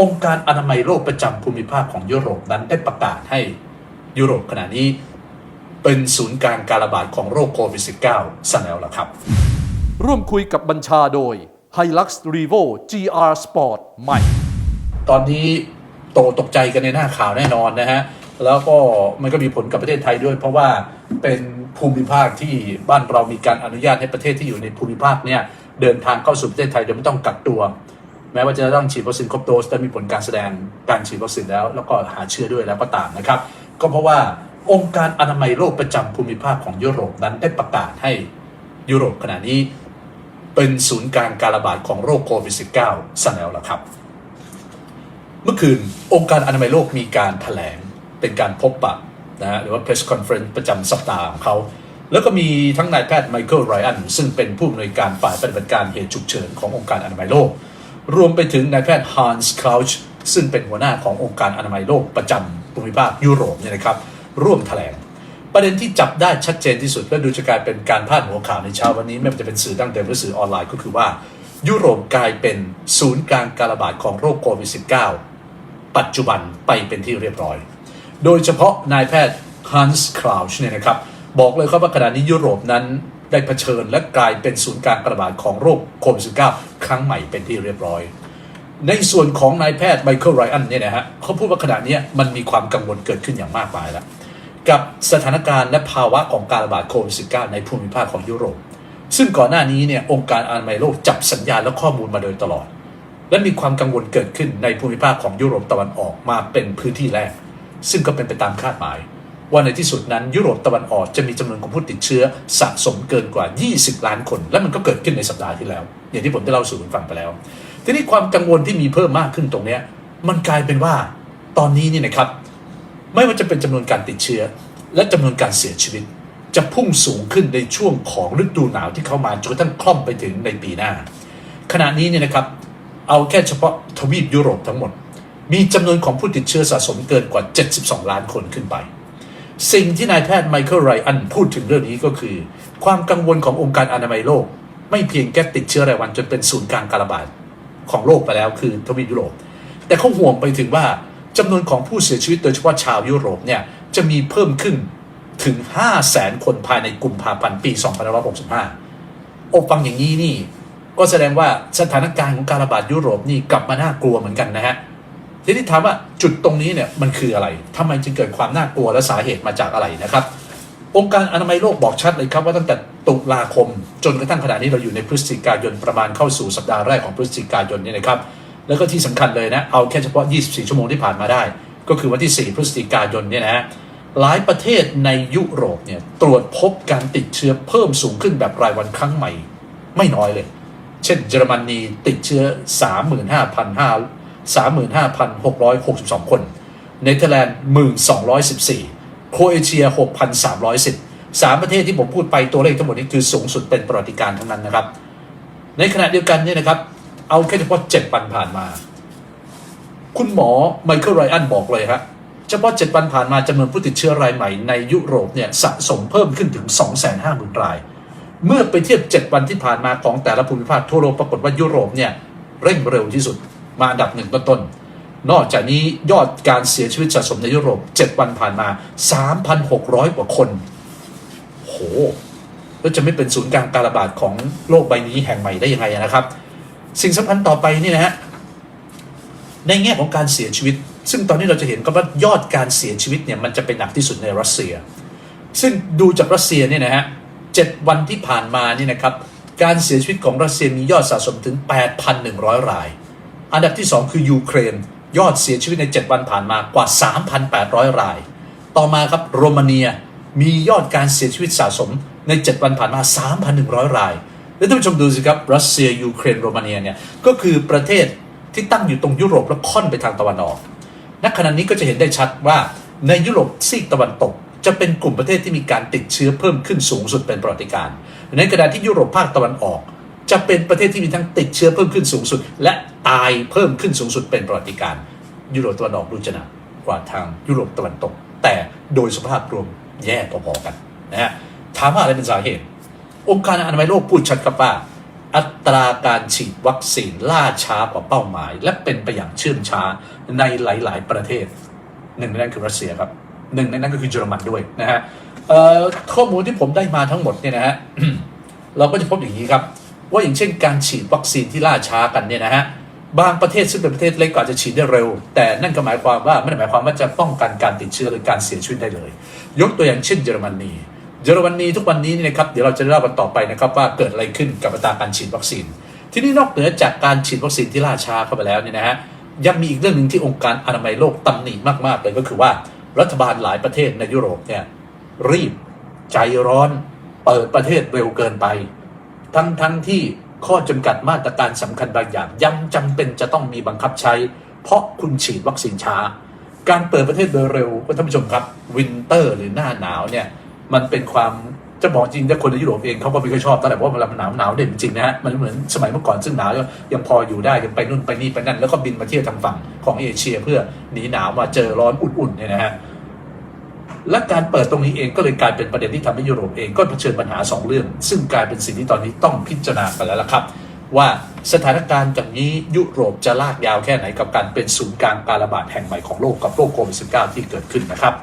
องค์การอนามัยโลกประจำภูมิภาคของยุโรปนั้นได้ประกาศให้ยุโรปขณะนี้เป็นศูนย์กลางการระบาดของโรคโควิด -19 ซะแล้วล่ะครับ ร่วมคุยกับบัญชาโดย Hilux Revo GR Sport ใหม่ ตอนนี้โตตกใจกันในหน้าข่าวแน่นอนนะฮะ แล้วก็มันก็มีผลกับประเทศไทยด้วย เพราะว่าเป็นภูมิภาคที่บ้านเรามีการอนุญาตให้ประเทศที่อยู่ในภูมิภาคเนี่ยเดินทางเข้าสู่ประเทศไทยโดยไม่ต้องกักตัว แม้ว่าจะต้องฉีดวัคซีนครบโดสแต่มีผลการแสดงการฉีดวัคซีนแล้ว แล้วก็หาเชื้อด้วยแล้วก็ตามนะครับ ก็เพราะว่าองค์การอนามัยโลกประจำภูมิภาคของยุโรปนั้นได้ประกาศให้ยุโรปขณะนี้เป็นศูนย์กลางการระบาดของโรคโควิด -19 ซะแล้วล่ะครับ เมื่อคืนองค์การอนามัยโลกมีการถแถลงเป็นการพบปะนะฮะหรือว่า press conference ประจำสัปดาห์ของเขา แล้วก็มีทั้งนายแพทย์ไมเคิลไรอันซึ่งเป็นผู้อำนวยการฝ่ายปฏิบัติการเหตุฉุกเฉินขององค์การอนามัยโลก รวมไปถึงนายแพทย์ฮันส์คลาวช์ซึ่งเป็นหัวหน้าขององค์การอนามัยโลกประจำภูมิภาคยุโรปเนี่ยนะครับ ร่วมแถลง ประเด็นที่จับได้ชัดเจนที่สุดและดูจะกลายเป็นการพาดหัวข่าวในเช้าวันนี้ ไม่ว่าจะเป็นสื่อดั้งเดิมหรือสื่อออนไลน์ก็คือว่า ยุโรปกลายเป็นศูนย์กลางการระบาดของโรคโควิด -19 ปัจจุบันไปเป็นที่เรียบร้อย โดยเฉพาะนายแพทย์ฮันส์คลาวช์เนี่ยนะครับบอกเลยครับว่าขณะนี้ยุโรปนั้น ได้เผชิญและกลายเป็นศูนย์กลางการระบาดของโรคโควิด -19 ครั้งใหม่เป็นที่เรียบร้อย ในส่วนของนายแพทย์ไมเคิลไรอันเนี่ยนะฮะเขาพูดว่าขณะนี้มันมีความกังวลเกิดขึ้นอย่างมากมายแล้ว กับสถานการณ์และภาวะของการระบาดโควิด -19 ในภูมิภาคของยุโรป ซึ่งก่อนหน้านี้เนี่ยองค์การอนามัยโลกจับสัญญาณและข้อมูลมาโดยตลอด และมีความกังวลเกิดขึ้นในภูมิภาคของยุโรปตะวันออกมาเป็นพื้นที่แรก ซึ่งก็เป็นไปตามคาดหมาย ว่าในที่สุดนั้นยุโรปตะวันออกจะมีจำนวนของผู้ติดเชื้อสะสมเกินกว่า 20 ล้านคน และมันก็เกิดขึ้นในสัปดาห์ที่แล้ว อย่างที่ผมได้เล่าสู่คุณฟังไปแล้ว ทีนี้ความกังวลที่มีเพิ่มมากขึ้นตรงนี้มันกลายเป็นว่าตอนนี้นี่นะครับ ไม่ว่าจะเป็นจำนวนการติดเชื้อ และจำนวนการเสียชีวิต จะพุ่งสูงขึ้นในช่วงของฤดูหนาวที่เข้ามาจนกระทั่งคล่อมไปถึงในปีหน้า ขณะนี้เนี่ยนะครับ เอาแค่เฉพาะทวีปยุโรปทั้งหมด มีจำนวนของผู้ติดเชื้อสะสมเกินกว่า 72 ล้านคนขึ้นไป สิ่งที่นายแพทย์ไมเคิลไรอันพูดถึงเรื่องนี้ก็คือ ความกังวลขององค์การอนามัยโลก ไม่เพียงแค่ติดเชื้อรายวันจนเป็นศูนย์กลางการระบาดของโลกไปแล้วคือทวีปยุโรป แต่เขาห่วงไปถึงว่าจำนวนของผู้เสียชีวิตโดยเฉพาะชาวยุโรปเนี่ยจะมีเพิ่มขึ้นถึง 5 0 0แสนคนภายในกุมภาพันธ์ปี 2565 โอฟังอย่างนี้นี่ ก็แสดงว่าสถานการณ์ของการระบาดยุโรปนี่กลับมาน่ากลัวเหมือนกันนะฮะ ทีนี้ถามว่าจุดตรงนี้เนี่ยมันคืออะไรทำไมจึงเกิดความน่ากลัวและสาเหตุมาจากอะไรนะครับ องค์การอนามัยโลกบอกชัดเลยครับว่าตั้งแต่ตุลาคม จนกระทั่งขณะนี้เราอยู่ในพฤศจิกายนประมาณเข้าสู่สัปดาห์แรกของพฤศจิกายนนี่นะครับ แล้วก็ที่สำคัญเลยนะเอาแค่เฉพาะ 24 ชั่วโมงที่ผ่านมาได้ ก็คือวันที่ 4 พฤศจิกายนเนี่ยนะหลายประเทศในยุโรปเนี่ยตรวจพบการติดเชื้อเพิ่มสูงขึ้นแบบรายวันครั้งใหม่ ไม่น้อยเลย เช่น เยอรมนีติดเชื้อ 35,500 35,662 คน เนเธอร์แลนด์ 1,214 โครเอเชีย 6,310 สามประเทศที่ผมพูดไปตัวเลขทั้งหมดนี้คือสูงสุดเป็นประวัติการณ์ทั้งนั้นนะครับ ในขณะเดียวกันเนี่ยนะครับ เอาแค่เฉพาะ 7 วันผ่านมา คุณหมอไมเคิลไรอันบอกเลยครับเฉพาะ 7 วันผ่านมาจำนวนผู้ติดเชื้อรายใหม่ในยุโรปเนี่ยสะสมเพิ่มขึ้นถึง 250,000 ราย เมื่อไปเทียบ 7 วันที่ผ่านมาของแต่ละภูมิภาคทั่วโลกปรากฏว่ายุโรปเนี่ยเร่งเร็วที่สุด มาอันดับหนึ่งต้นนอกจากนี้ยอดการเสียชีวิตสะสมในยุโรป 7 วันผ่านมา 3,600 กว่าคน โห แล้วจะไม่เป็นศูนย์กลางการระบาดของโลกใบนี้แห่งใหม่ได้ยังไงนะครับ สิ่งสำคัญต่อไปนี่นะฮะ ในแง่ของการเสียชีวิต ซึ่งตอนนี้เราจะเห็นก็ว่ายอดการเสียชีวิตเนี่ยมันจะเป็นหนักที่สุดในรัสเซีย ซึ่งดูจากรัสเซียเนี่ยนะฮะเจ็ดวันที่ผ่านมานี่นะครับ การเสียชีวิตของรัสเซียมียอดสะสมถึง 8,100 ราย อันดับที่ 2 คือยูเครน ยอดเสียชีวิตใน 7 วันผ่านมากว่า 3,800 ราย ต่อมาครับโรมาเนียมียอดการเสียชีวิตสะสมใน 7 วันผ่านมา 3,100 ราย แล้วท่านผู้ชมดูสิครับรัสเซียยูเครนโรมาเนียเนี่ยก็คือประเทศที่ตั้งอยู่ตรงยุโรปและค่อนไปทางตะวันออกณขณะนี้ก็จะเห็นได้ชัดว่าในยุโรปซีกตะวันตก จะเป็นกลุ่มประเทศที่มีการติดเชื้อเพิ่มขึ้นสูงสุดเป็นประวัติการณ์ในขณะที่ยุโรปภาคตะวันออก จะเป็นประเทศที่มีทั้งติดเชื้อเพิ่มขึ้นสูงสุด และ ตายเพิ่มขึ้นสูงสุดเป็นประวัติการ ยุโรปตะวันออกดูจะหนักกว่าทางยุโรปตะวันตก แต่โดยสภาพรวมแย่พอๆกันนะฮะถามว่าอะไรเป็นสาเหตุ องค์การอนามัยโลกพูดชัดครับว่าอัตราการฉีดวัคซีนล่าช้ากว่าเป้าหมาย และเป็นไปอย่างเชื่องช้าในหลาย ๆ ประเทศ หนึ่งในนั้นคือรัสเซียครับหนึ่งในนั้นก็คือเยอรมันด้วยนะฮะข้อมูลที่ผมได้มาทั้งหมดเนี่ยนะฮะเราก็จะพบอย่างนี้ครับ ว่าอย่างเช่นการฉีดวัคซีนที่ล่าช้ากันเนี่ยนะฮะ บางประเทศซึ่งเป็นประเทศเล็กก็อาจจะฉีดได้เร็ว แต่นั่นก็หมายความว่าไม่ได้หมายความว่าจะป้องกันการติดเชื้อหรือการเสียชีวิตได้เลย ยกตัวอย่างเช่นเยอรมนีเยอรมนีทุกวันนี้นี่นะครับเดี๋ยวเราจะเล่ากันต่อไปนะครับว่าเกิดอะไรขึ้นกับอัตราการฉีดวัคซีน ทีนี้นอกเหนือจากการฉีดวัคซีนที่ล่าช้าเข้าไปแล้วเนี่ยนะฮะยังมีอีกเรื่องหนึ่งที่องค์การอนามัยโลกตำหนิมากๆเลยก็คือว่ารัฐบาลหลายประเทศในยุโรปเนี่ยรีบใจร้อนเปิดประเทศเร็วเกินไป ทั้งทั้งที่ ข้อจำกัดมาตรการสำคัญบางอย่างยังจำเป็นจะต้องมีบังคับใช้ เพราะคุณฉีดวัคซีนช้า การเปิดประเทศโดยเร็วท่านผู้ชมครับวินเตอร์หรือหน้าหนาวเนี่ยมันเป็นความจะบอกจริงถ้าคนในยุโรปเองเขาก็ไม่ค่อยชอบตั้งแต่เพราะว่าเวลามันหนาวหนาวเด่นจริงนะฮะมันเหมือนสมัยเมื่อก่อนซึ่งหนาวยังพออยู่ได้ยังไปนู่นไปนี่ไปนั่นแล้วก็บินมาเที่ยวทางฝั่งของเอเชียเพื่อหนีหนาวมาเจอร้อนอุ่นๆเนี่ยนะฮะ และการเปิดตรงนี้เองก็เลยกลายเป็นประเด็นที่ทำให้ยุโรปเองก็เผชิญปัญหาสองเรื่อง ซึ่งกลายเป็นสิ่งที่ตอนนี้ต้องพิจารณากันแล้วล่ะครับ ว่าสถานการณ์จากนี้ยุโรปจะลากยาวแค่ไหนกับการเป็นศูนย์กลางการระบาดแห่งใหม่ของโลกกับโรคโควิด -19 ที่เกิดขึ้นนะครับ